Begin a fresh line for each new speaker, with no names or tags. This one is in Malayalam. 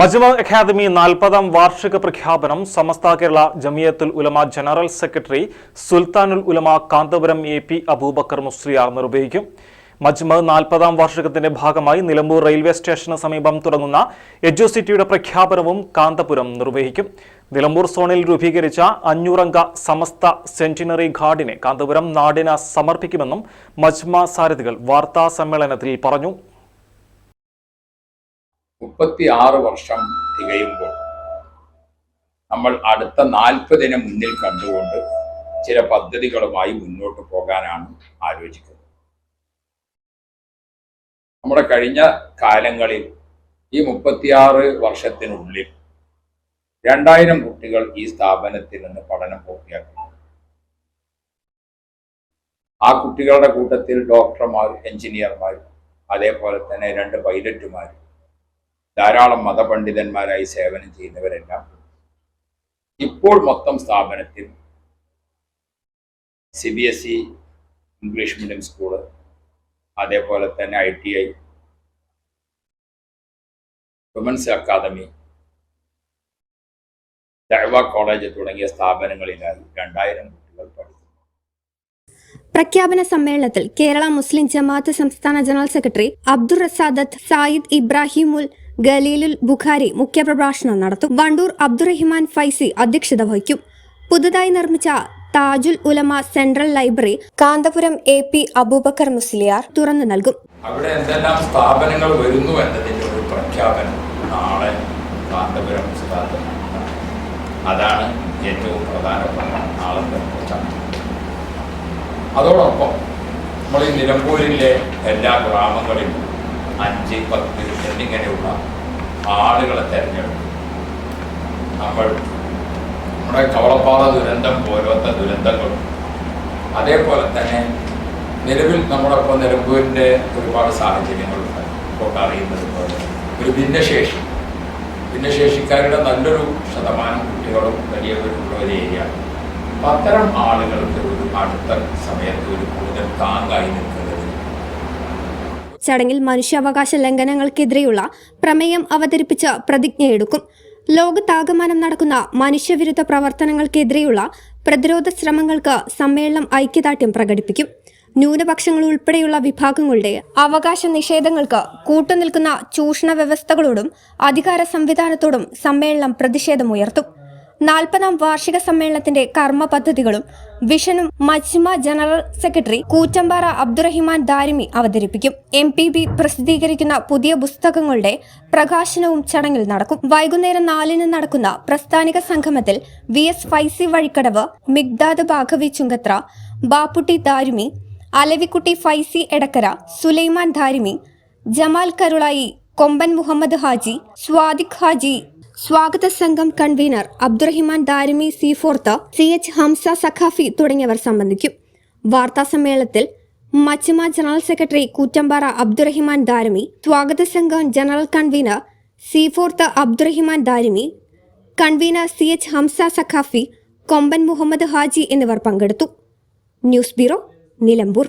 മജ്മ അക്കാദമി നാൽപ്പതാം വാർഷിക പ്രഖ്യാപനം Samastha Kerala Jamiyyathul Ulama general secretary Sultanul Ulama Kanthapuram A P Aboobacker Musliyar നിർവഹിക്കും. മജ്മ നാൽപ്പതാം വാർഷികത്തിന്റെ ഭാഗമായി നിലമ്പൂർ റെയിൽവേ സ്റ്റേഷന് സമീപം തുടങ്ങുന്ന എഡ്യൂസിറ്റിയുടെ പ്രഖ്യാപനവും കാന്തപുരം നിർവഹിക്കും. നിലമ്പൂർ സോണിൽ രൂപീകരിച്ച അഞ്ഞൂറംഗ സമസ്ത സെന്റിനറി ഗാർഡിനെ കാന്തപുരം നാടിന് സമർപ്പിക്കുമെന്നും മജ്മ സാരഥികൾ വാർത്താ സമ്മേളനത്തിൽ പറഞ്ഞു.
മുപ്പത്തി ആറ് വർഷം തികയുമ്പോൾ നമ്മൾ അടുത്ത നാൽപ്പതിനെ മുന്നിൽ കണ്ടുകൊണ്ട് ചില പദ്ധതികളുമായി മുന്നോട്ട് പോകാനാണ് ആലോചിക്കുന്നത്. നമ്മുടെ കഴിഞ്ഞ കാലങ്ങളിൽ ഈ മുപ്പത്തിയാറ് വർഷത്തിനുള്ളിൽ രണ്ടായിരം കുട്ടികൾ ഈ സ്ഥാപനത്തിൽ നിന്ന് പഠനം പൂർത്തിയാക്കി ആ കുട്ടികളുടെ കൂട്ടത്തിൽ ഡോക്ടർമാർ എഞ്ചിനീയർമാർ അതേപോലെ തന്നെ രണ്ട് പൈലറ്റുമാർ ധാരാളം മതപണ്ഡിതന്മാരായി സേവനം ചെയ്യുന്നവരെല്ലാം ഇപ്പോൾ മൊത്തം സ്ഥാപനത്തിൽ C B S E English medium school അതേപോലെ തന്നെ I T I women's academy ദൈവ കോളേജ് തുടങ്ങിയ സ്ഥാപനങ്ങളിലായി രണ്ടായിരം കുട്ടികൾ പഠിക്കുന്നു.
പ്രഖ്യാപന സമ്മേളനത്തിൽ കേരള മുസ്ലിം ജമാഅത്ത് സംസ്ഥാന ജനറൽ സെക്രട്ടറി അബ്ദുൾ റസാദത്ത് സായിദ് ഇബ്രാഹിമുൽ ഗലീലുൽ ബുഖാരി മുഖ്യപ്രഭാഷണം നടത്തും. വണ്ടൂർ അബ്ദുറഹിമാൻ ഫൈസി അധ്യക്ഷത വഹിക്കും. പുതുതായി നിർമ്മിച്ച Thajul Ulama central library Kanthapuram A P Aboobacker Musliyar തുറന്നു നൽകും.
അവിടെ എന്തെല്ലാം സ്ഥാപനങ്ങൾ വരുന്നു എന്നതിന്റെ ഒരു പ്രഖ്യാപനം നാളെ കാന്തപുരം അതാണ് ഏറ്റവും പ്രധാനപ്പെട്ട നാളത്തെ അതോടൊപ്പം നമ്മൾ ഈ നിലമ്പൂരിലെ എല്ലാ ഗ്രാമങ്ങളിലും അഞ്ച് പത്ത് എന്നിങ്ങനെയുള്ള ആളുകളെ തിരഞ്ഞെടുക്കും നമ്മൾ നമ്മുടെ കവളപ്പാറ ദുരന്തം പോലത്തെ ദുരന്തങ്ങളും അതേപോലെ തന്നെ നിലവിൽ നമ്മളൊപ്പം നിലമ്പൂരിന്റെ ഒരുപാട് സാഹചര്യങ്ങളുണ്ട്. ഇപ്പോൾ അറിയുന്നത് പോലെ ഒരു ഭിന്നശേഷി. ഭിന്നശേഷിക്കാരുടെ നല്ലൊരു ശതമാനം കുട്ടികളും വലിയവരുള്ള ഒരു ഏരിയ. അപ്പം അത്തരം ആളുകൾക്ക് ഒരു അടുത്ത സമയത്ത് ഒരു കൂടുതൽ താങ്ങായി നിൽക്കുന്നത്
ചടങ്ങിൽ മനുഷ്യാവകാശ ലംഘനങ്ങൾക്കെതിരെയുള്ള പ്രമേയം അവതരിപ്പിച്ച് പ്രതിജ്ഞയെടുക്കും. ലോകത്താകമാനം നടക്കുന്ന മനുഷ്യവിരുദ്ധ പ്രവർത്തനങ്ങൾക്കെതിരെയുള്ള പ്രതിരോധ ശ്രമങ്ങൾക്ക് സമ്മേളനം ഐക്യദാർഢ്യം പ്രകടിപ്പിക്കും. ന്യൂനപക്ഷങ്ങൾ ഉൾപ്പെടെയുള്ള വിഭാഗങ്ങളുടെ അവകാശ നിഷേധങ്ങൾക്ക് കൂട്ടുനിൽക്കുന്ന ചൂഷണ വ്യവസ്ഥകളോടും അധികാര സംവിധാനത്തോടും സമ്മേളനം പ്രതിഷേധമുയർത്തും. നാൽപ്പതാം വാർഷിക സമ്മേളനത്തിന്റെ കർമ്മ പദ്ധതികളും വിഷനും മജ്മ ജനറൽ സെക്രട്ടറി കൂറ്റമ്പാറ അബ്ദുറഹിമാൻ ദാരിമി അവതരിപ്പിക്കും. എം പി ബി പ്രസിദ്ധീകരിക്കുന്ന പുതിയ പുസ്തകങ്ങളുടെ പ്രകാശനവും ചടങ്ങിൽ നടക്കും. വൈകുന്നേരം നാലിന് നടക്കുന്ന പ്രസ്ഥാനിക സംഗമത്തിൽ വി എസ് ഫൈസി വഴിക്കടവ് മിഗ്ദാദ് ബാഘവി ചുങ്കത്ര ബാപ്പുട്ടി ദാരിമി അലവിക്കുട്ടി ഫൈസി എടക്കര സുലൈമാൻ ദാരിമി ജമാൽ കരുളായി കൊമ്പൻ മുഹമ്മദ് ഹാജി സ്വാദിഖ് ഹാജി സ്വാഗത സംഘം convener Abdurahiman Darimi C fourth C H Hamza Saqafi തുടങ്ങിയവർ സംബന്ധിക്കും. വാർത്താ സമ്മേളനത്തിൽ മച്ചുമ ജനറൽ സെക്രട്ടറി കൂറ്റമ്പാറ അബ്ദുറഹിമാൻ ദാരിമി സ്വാഗത സംഘം general convener C fourth Abdurahiman Darimi convener C H Hamza Saqafi Komban Muhammed Haji എന്നിവർ പങ്കെടുത്തു. News bureau Nilambur.